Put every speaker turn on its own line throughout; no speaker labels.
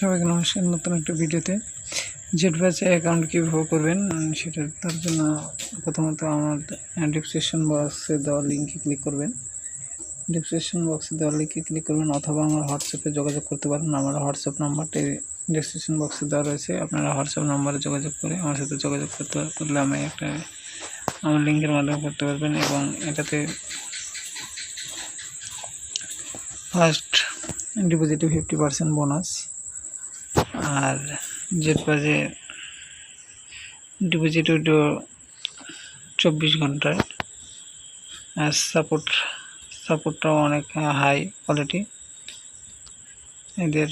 সবাইকে নমস্কার, নতুন একটা ভিডিওতে। জেট ব্যাচে অ্যাকাউন্ট কীভাবে করবেন সেটা তার জন্য প্রথমত আমার ডিসক্রিপশন বক্সে দেওয়া লিঙ্কে ক্লিক করবেন। ডিসক্রিপশন বক্সে দেওয়া লিঙ্কে ক্লিক করবেন, অথবা আমার হোয়াটসঅ্যাপে যোগাযোগ করতে পারেন। আমার হোয়াটসঅ্যাপ নাম্বারটি ডিসক্রিপশন বক্সে দেওয়া রয়েছে। আপনারা হোয়াটসঅ্যাপ নাম্বারে যোগাযোগ করে আমার সাথে যোগাযোগ করতে করলে আমি একটা, আমার লিঙ্কের মাধ্যমে করতে পারবেন এবং এটাতে ফার্স্ট ডিপোজিটে ফিফটি পার্সেন্ট বোনাস আর জেট বাজে ডিপোজিট উইডো চব্বিশ ঘন্টায়। আর সাপোর্ট সাপোর্টটাও অনেক হাই কোয়ালিটি এদের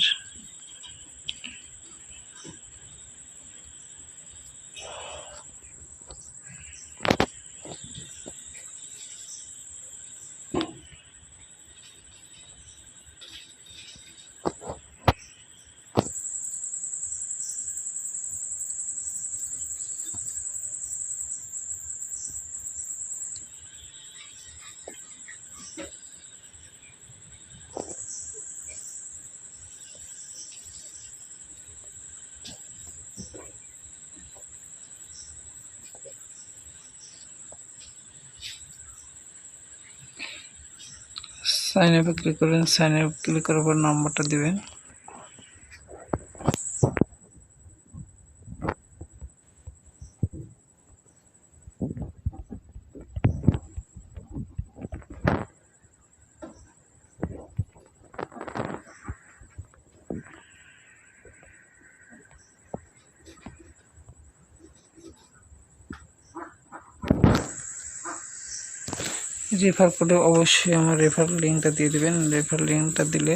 সাইন আপে ক্লিক করবেন সাইন আপ ক্লিক করার পর নাম্বারটা দিবেন। রেফার কোডে অবশ্যই আমার রেফার লিঙ্কটা দিয়ে দেবেন। রেফার লিঙ্কটা দিলে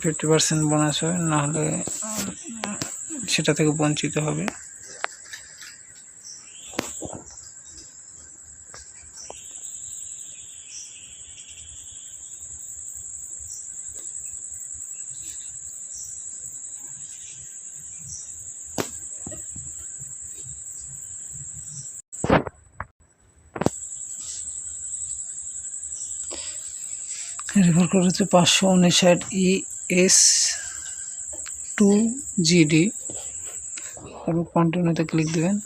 ফিফটি পার্সেন্ট বোনাস হয়, নাহলে সেটা থেকে বঞ্চিত হবে। রেফার করা হচ্ছে পাঁচশো উনষাট ই এস টু জিডি তারপর কন্টিনিউতে ক্লিক দেবেন।